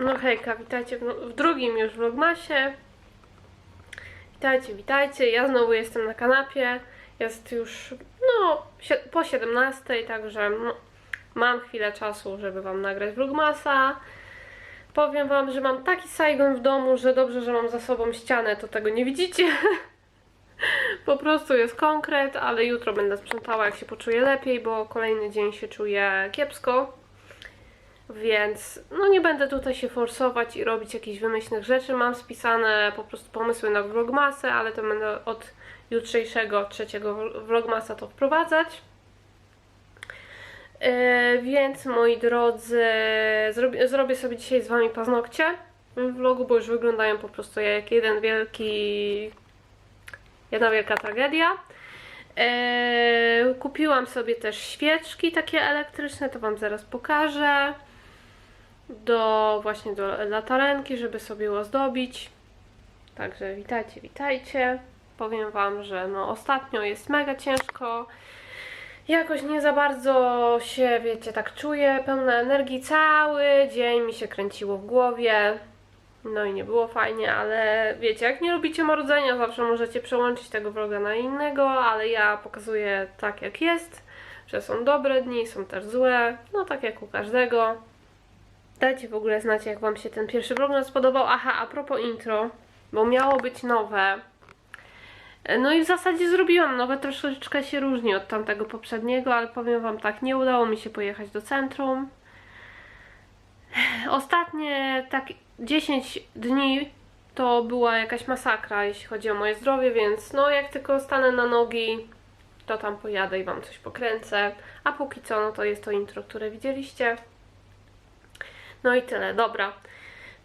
No hejka, witajcie w, w drugim już vlogmasie. Witajcie, witajcie. Ja znowu jestem na kanapie. Jest już no sie- po 17, także no, mam chwilę czasu, żeby wam nagrać vlogmasa. Powiem wam, że mam taki Saigon w domu, że dobrze, że mam za sobą ścianę, to tego nie widzicie. Po prostu jest konkret, ale jutro będę sprzątała, jak się poczuję lepiej, bo kolejny dzień się czuję kiepsko. Więc no nie będę tutaj się forsować i robić jakichś wymyślnych rzeczy. Mam spisane po prostu pomysły na vlogmasy, ale to będę od jutrzejszego, trzeciego vl- vlogmasa to wprowadzać. Yy, więc moi drodzy, zrobię, zrobię sobie dzisiaj z Wami paznokcie w vlogu, bo już wyglądają po prostu jak jeden wielki, jedna wielka tragedia. Yy, kupiłam sobie też świeczki takie elektryczne, to Wam zaraz pokażę. Do właśnie do latarenki, żeby sobie ozdobić. Także witajcie, witajcie. Powiem Wam, że no ostatnio jest mega ciężko. Jakoś nie za bardzo się, wiecie, tak czuję, pełna energii. Cały dzień mi się kręciło w głowie. No i nie było fajnie, ale wiecie, jak nie lubicie marudzenia, zawsze możecie przełączyć tego vloga na innego, ale ja pokazuję tak jak jest, że są dobre dni, są też złe, no tak jak u każdego. Dajcie w ogóle znać, jak Wam się ten pierwszy nas spodobał. Aha, a propos intro, bo miało być nowe. No i w zasadzie zrobiłam nowe, troszeczkę się różni od tamtego poprzedniego, ale powiem Wam tak, nie udało mi się pojechać do centrum. Ostatnie tak 10 dni to była jakaś masakra, jeśli chodzi o moje zdrowie, więc no jak tylko stanę na nogi, to tam pojadę i Wam coś pokręcę. A póki co, no to jest to intro, które widzieliście. No i tyle, dobra.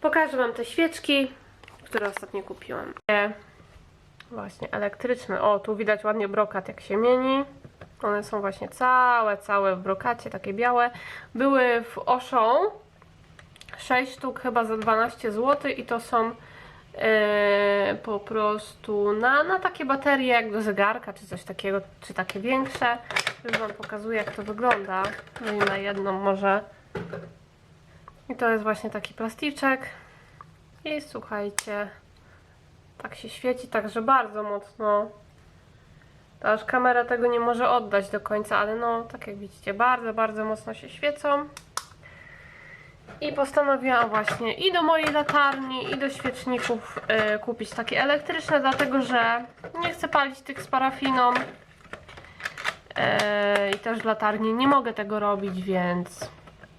Pokażę Wam te świeczki, które ostatnio kupiłam. E, Właśnie, elektryczne. O, tu widać ładnie brokat, jak się mieni. One są właśnie całe, całe w brokacie, takie białe. Były w Auchan 6 sztuk chyba za 12 zł i to są e, po prostu na, na takie baterie jak do zegarka, czy coś takiego, czy takie większe. Już Wam pokazuję, jak to wygląda. No i na jedną może i to jest właśnie taki plasticzek. I słuchajcie, tak się świeci, także bardzo mocno. To aż kamera tego nie może oddać do końca, ale no, tak jak widzicie, bardzo, bardzo mocno się świecą. I postanowiłam właśnie i do mojej latarni, i do świeczników y, kupić takie elektryczne, dlatego że nie chcę palić tych z parafiną. Y, I też w latarni nie mogę tego robić, więc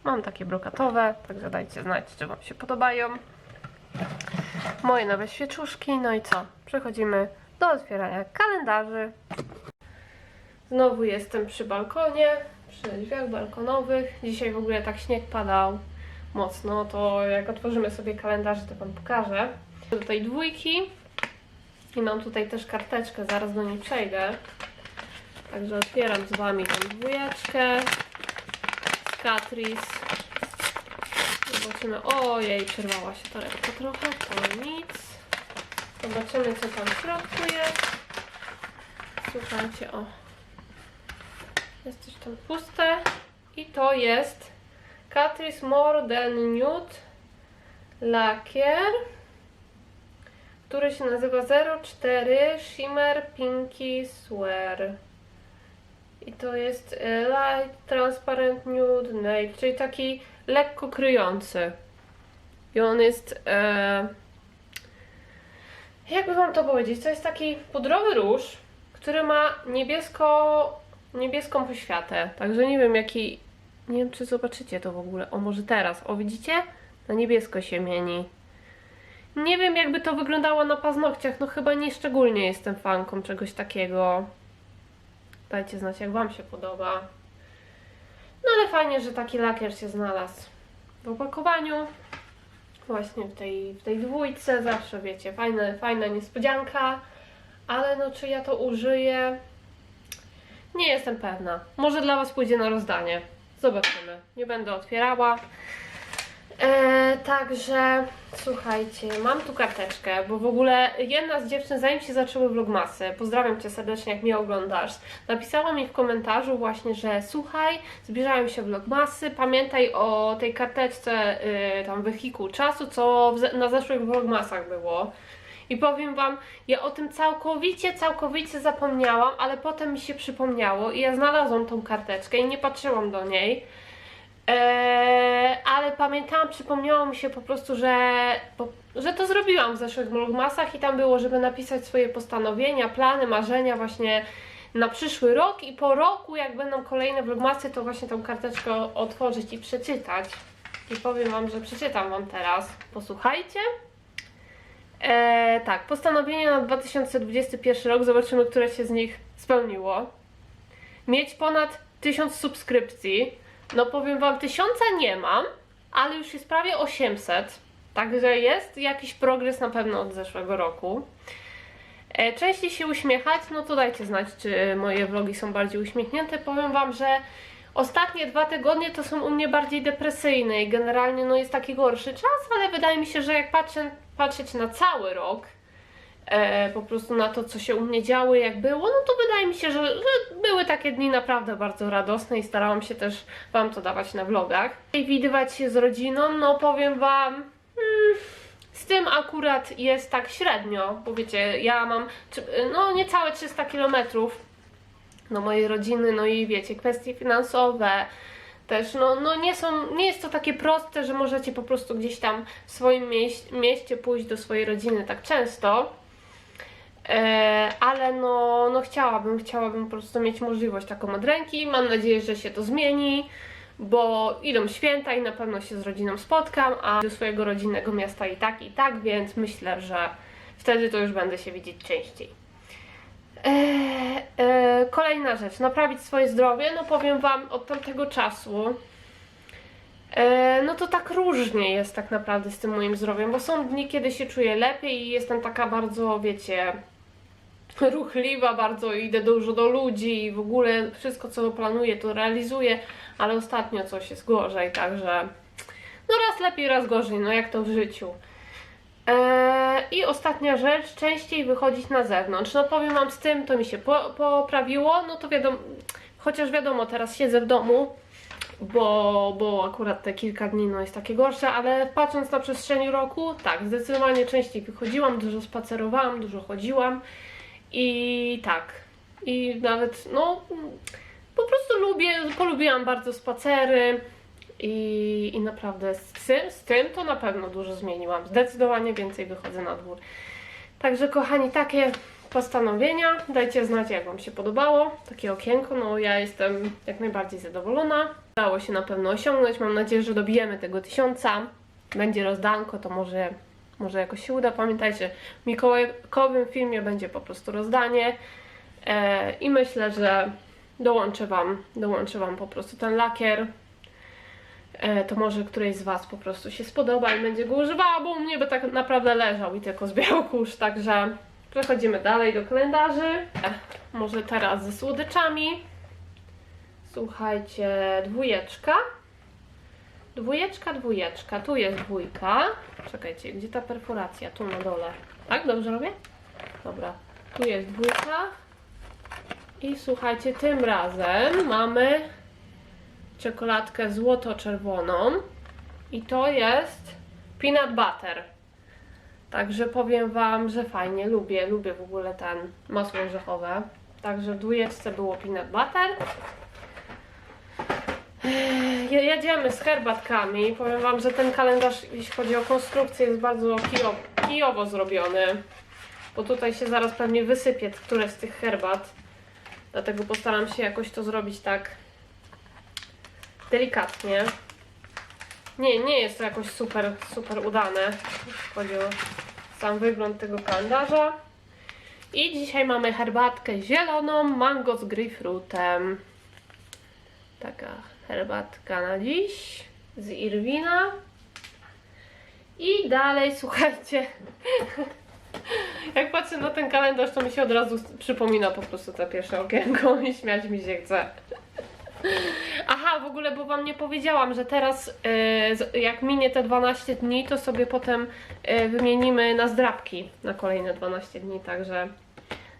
Mam takie brokatowe, także dajcie znać, czy Wam się podobają. Moje nowe świeczuszki, no i co? Przechodzimy do otwierania kalendarzy. Znowu jestem przy balkonie, przy drzwiach balkonowych. Dzisiaj w ogóle tak śnieg padał mocno, to jak otworzymy sobie kalendarz, to Wam pokażę. Do tej dwójki i mam tutaj też karteczkę, zaraz do niej przejdę. Także otwieram z Wami tą dwójeczkę. Catrice. Zobaczymy. Ojej, przerwała się torebka trochę, to nic. Zobaczymy, co tam w środku jest. Słuchajcie, o. Jest coś tam puste. I to jest Catrice More Than Nude Lakier, który się nazywa 04 Shimmer Pinky Swear. I to jest e, light transparent nude nail, czyli taki lekko kryjący. I on jest. E, jakby wam to powiedzieć? To jest taki pudrowy róż, który ma niebiesko, niebieską poświatę. Także nie wiem jaki. Nie wiem, czy zobaczycie to w ogóle. O, może teraz. O, widzicie? Na niebiesko się mieni. Nie wiem, jakby to wyglądało na paznokciach. No, chyba nie szczególnie jestem fanką czegoś takiego. Dajcie znać, jak Wam się podoba. No ale fajnie, że taki lakier się znalazł w opakowaniu. Właśnie w tej, w tej dwójce. Zawsze wiecie, fajne, fajna niespodzianka. Ale no, czy ja to użyję? Nie jestem pewna. Może dla Was pójdzie na rozdanie. Zobaczymy. Nie będę otwierała. E, także słuchajcie, mam tu karteczkę, bo w ogóle jedna z dziewczyn, zanim się zaczęły vlogmasy, pozdrawiam Cię serdecznie, jak mnie oglądasz, napisała mi w komentarzu właśnie, że słuchaj, zbliżają się vlogmasy, pamiętaj o tej karteczce, y, tam wehikuł czasu, co w, na zeszłych vlogmasach było. I powiem Wam, ja o tym całkowicie, całkowicie zapomniałam, ale potem mi się przypomniało i ja znalazłam tą karteczkę i nie patrzyłam do niej. Eee, ale pamiętałam, przypomniało mi się po prostu, że, po, że to zrobiłam w zeszłych vlogmasach i tam było, żeby napisać swoje postanowienia, plany, marzenia właśnie na przyszły rok i po roku, jak będą kolejne vlogmasy, to właśnie tą karteczkę otworzyć i przeczytać. I powiem Wam, że przeczytam Wam teraz. Posłuchajcie. Eee, tak, postanowienia na 2021 rok, zobaczymy, które się z nich spełniło. Mieć ponad 1000 subskrypcji. No powiem Wam, tysiąca nie mam, ale już jest prawie 800. Także jest jakiś progres na pewno od zeszłego roku. E, częściej się uśmiechać, no to dajcie znać, czy moje vlogi są bardziej uśmiechnięte. Powiem Wam, że ostatnie dwa tygodnie to są u mnie bardziej depresyjne i generalnie no jest taki gorszy czas, ale wydaje mi się, że jak patrzę, patrzeć na cały rok, e, po prostu na to, co się u mnie działo, jak było, no to wydaje mi się, że, że były takie dni naprawdę bardzo radosne i starałam się też Wam to dawać na vlogach. I widywać się z rodziną, no powiem Wam, mm, z tym akurat jest tak średnio, bo wiecie, ja mam no niecałe 300 kilometrów do mojej rodziny, no i wiecie, kwestie finansowe też, no, no nie są, nie jest to takie proste, że możecie po prostu gdzieś tam w swoim mieś- mieście pójść do swojej rodziny tak często. E, ale no, no chciałabym, chciałabym po prostu mieć możliwość taką od ręki. Mam nadzieję, że się to zmieni, bo idą święta i na pewno się z rodziną spotkam, a do swojego rodzinnego miasta i tak, i tak, więc myślę, że wtedy to już będę się widzieć częściej. E, e, kolejna rzecz, naprawić swoje zdrowie. No powiem Wam, od tamtego czasu E, no to tak różnie jest tak naprawdę z tym moim zdrowiem, bo są dni, kiedy się czuję lepiej i jestem taka bardzo, wiecie, ruchliwa, bardzo idę dużo do ludzi i w ogóle wszystko, co planuję, to realizuję, ale ostatnio coś jest gorzej, także no raz lepiej, raz gorzej, no jak to w życiu. E, I ostatnia rzecz, częściej wychodzić na zewnątrz. No powiem Wam, z tym to mi się po, poprawiło, no to wiadomo, chociaż wiadomo, teraz siedzę w domu, bo, bo akurat te kilka dni no, jest takie gorsze, ale patrząc na przestrzeni roku, tak, zdecydowanie częściej wychodziłam, dużo spacerowałam, dużo chodziłam i tak. I nawet, no, po prostu lubię, polubiłam bardzo spacery i, i naprawdę z, tym- z tym to na pewno dużo zmieniłam. Zdecydowanie więcej wychodzę na dwór. Także kochani, takie postanowienia. Dajcie znać, jak Wam się podobało. Takie okienko, no ja jestem jak najbardziej zadowolona. Udało się na pewno osiągnąć. Mam nadzieję, że dobijemy tego tysiąca. Będzie rozdanko, to może, może jakoś się uda. Pamiętajcie, w mikołajkowym filmie będzie po prostu rozdanie. E, I myślę, że dołączę Wam, dołączę Wam po prostu ten lakier. E, to może którejś z Was po prostu się spodoba i będzie go używała, bo u mnie by tak naprawdę leżał i tylko zbierał kurz, także przechodzimy dalej do kalendarzy. E, może teraz ze słodyczami. Słuchajcie, dwójeczka. Dwójeczka, dwójeczka. Tu jest dwójka. Czekajcie, gdzie ta perforacja? Tu na dole. Tak? Dobrze robię? Dobra. Tu jest dwójka. I słuchajcie, tym razem mamy czekoladkę złoto-czerwoną. I to jest peanut butter. Także powiem Wam, że fajnie, lubię, lubię w ogóle ten masło orzechowe. Także w dwójeczce było peanut butter. Je- Jedziemy z herbatkami. Powiem Wam, że ten kalendarz, jeśli chodzi o konstrukcję, jest bardzo kijowo, kijowo zrobiony. Bo tutaj się zaraz pewnie wysypie któreś z tych herbat. Dlatego postaram się jakoś to zrobić tak delikatnie. Nie, nie jest to jakoś super, super udane, jeśli chodzi o sam wygląd tego kalendarza. I dzisiaj mamy herbatkę zieloną, mango z grejpfrutem. Taka herbatka na dziś z Irwina. I dalej, słuchajcie, jak patrzę na ten kalendarz, to mi się od razu przypomina po prostu to pierwsze okienko i śmiać mi się chce. Aha, w ogóle, bo wam nie powiedziałam, że teraz e, jak minie te 12 dni, to sobie potem e, wymienimy na zdrabki na kolejne 12 dni, także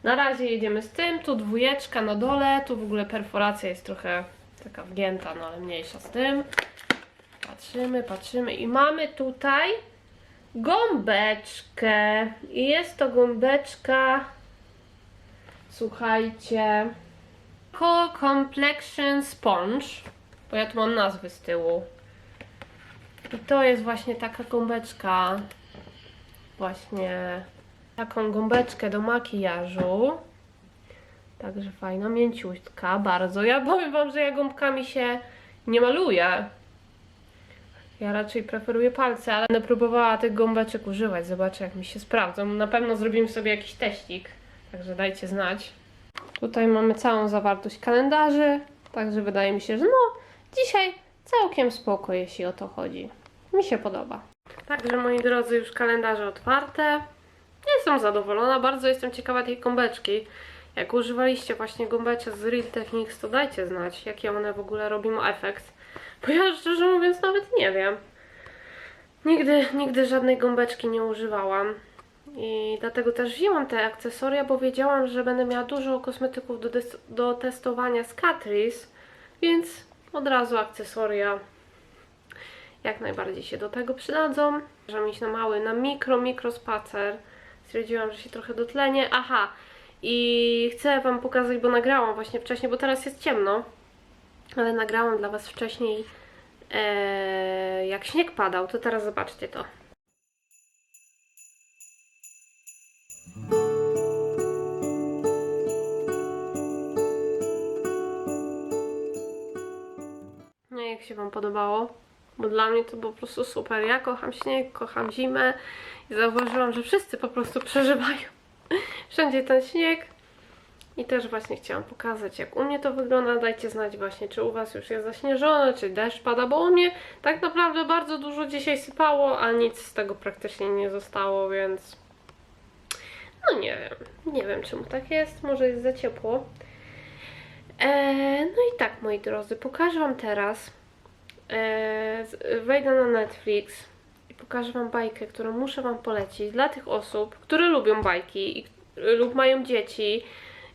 na razie jedziemy z tym, tu dwójeczka na dole, tu w ogóle perforacja jest trochę taka wgięta, no ale mniejsza z tym. Patrzymy, patrzymy i mamy tutaj gąbeczkę i jest to gąbeczka, słuchajcie, Cool Complexion Sponge, bo ja tu mam nazwy z tyłu. I to jest właśnie taka gąbeczka, właśnie taką gąbeczkę do makijażu. Także fajna, mięciutka, bardzo. Ja powiem wam, że ja gąbkami się nie maluję. Ja raczej preferuję palce, ale będę próbowała tych gąbeczek używać. Zobaczę jak mi się sprawdzą. Na pewno zrobimy sobie jakiś teścik, także dajcie znać. Tutaj mamy całą zawartość kalendarzy, także wydaje mi się, że no dzisiaj całkiem spoko, jeśli o to chodzi. Mi się podoba. Także moi drodzy, już kalendarze otwarte. Jestem zadowolona, bardzo jestem ciekawa tej gąbeczki. Jak używaliście właśnie gąbeczek z Real Techniques, to dajcie znać, jaki one w ogóle robią efekt. Bo ja szczerze mówiąc nawet nie wiem. Nigdy, nigdy żadnej gąbeczki nie używałam. I dlatego też wzięłam te akcesoria, bo wiedziałam, że będę miała dużo kosmetyków do, do testowania z Catrice, więc od razu akcesoria jak najbardziej się do tego przydadzą. Iść na mały, na mikro, mikro spacer. Stwierdziłam, że się trochę dotlenię. Aha, i chcę Wam pokazać, bo nagrałam właśnie wcześniej, bo teraz jest ciemno, ale nagrałam dla Was wcześniej, e, jak śnieg padał, to teraz zobaczcie to. No jak się Wam podobało? Bo dla mnie to po prostu super. Ja kocham śnieg, kocham zimę i zauważyłam, że wszyscy po prostu przeżywają wszędzie ten śnieg. I też właśnie chciałam pokazać, jak u mnie to wygląda. Dajcie znać właśnie, czy u Was już jest zaśnieżone, czy deszcz pada, bo u mnie tak naprawdę bardzo dużo dzisiaj sypało, a nic z tego praktycznie nie zostało, więc no nie wiem. Nie wiem, czemu tak jest. Może jest za ciepło. Eee, no i tak, moi drodzy, pokażę Wam teraz. Eee, wejdę na Netflix pokażę Wam bajkę, którą muszę Wam polecić dla tych osób, które lubią bajki i, lub mają dzieci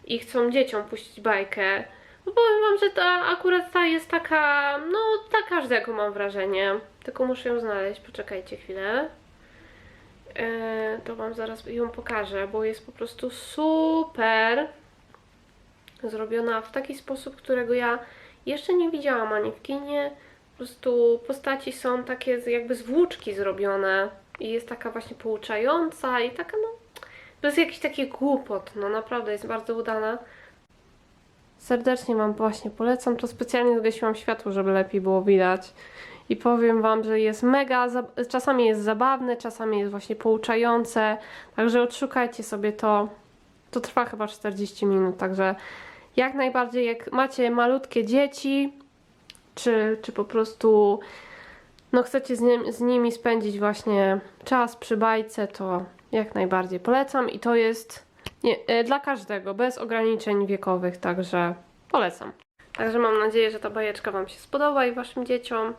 i chcą dzieciom puścić bajkę. Bo powiem Wam, że ta akurat ta jest taka, no dla każdego mam wrażenie. Tylko muszę ją znaleźć, poczekajcie chwilę. Eee, to Wam zaraz ją pokażę, bo jest po prostu super zrobiona w taki sposób, którego ja jeszcze nie widziałam ani w kinie. Po prostu postaci są takie jakby z włóczki zrobione i jest taka właśnie pouczająca i taka no bez jakichś takich głupot, no naprawdę jest bardzo udana. Serdecznie Wam właśnie polecam, to specjalnie zgasiłam światło, żeby lepiej było widać. I powiem Wam, że jest mega, za- czasami jest zabawne, czasami jest właśnie pouczające, także odszukajcie sobie to. To trwa chyba 40 minut, także jak najbardziej jak macie malutkie dzieci, czy, czy po prostu no chcecie z, z nimi spędzić właśnie czas przy bajce, to jak najbardziej polecam i to jest nie, e, dla każdego, bez ograniczeń wiekowych, także polecam. Także mam nadzieję, że ta bajeczka Wam się spodoba i Waszym dzieciom.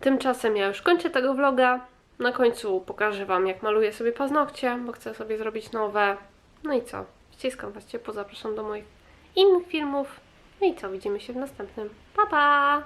Tymczasem ja już kończę tego vloga. Na końcu pokażę Wam, jak maluję sobie paznokcie, bo chcę sobie zrobić nowe. No i co? Ściskam Was ciepło, zapraszam do moich innych filmów. No i co? Widzimy się w następnym. Pa, pa!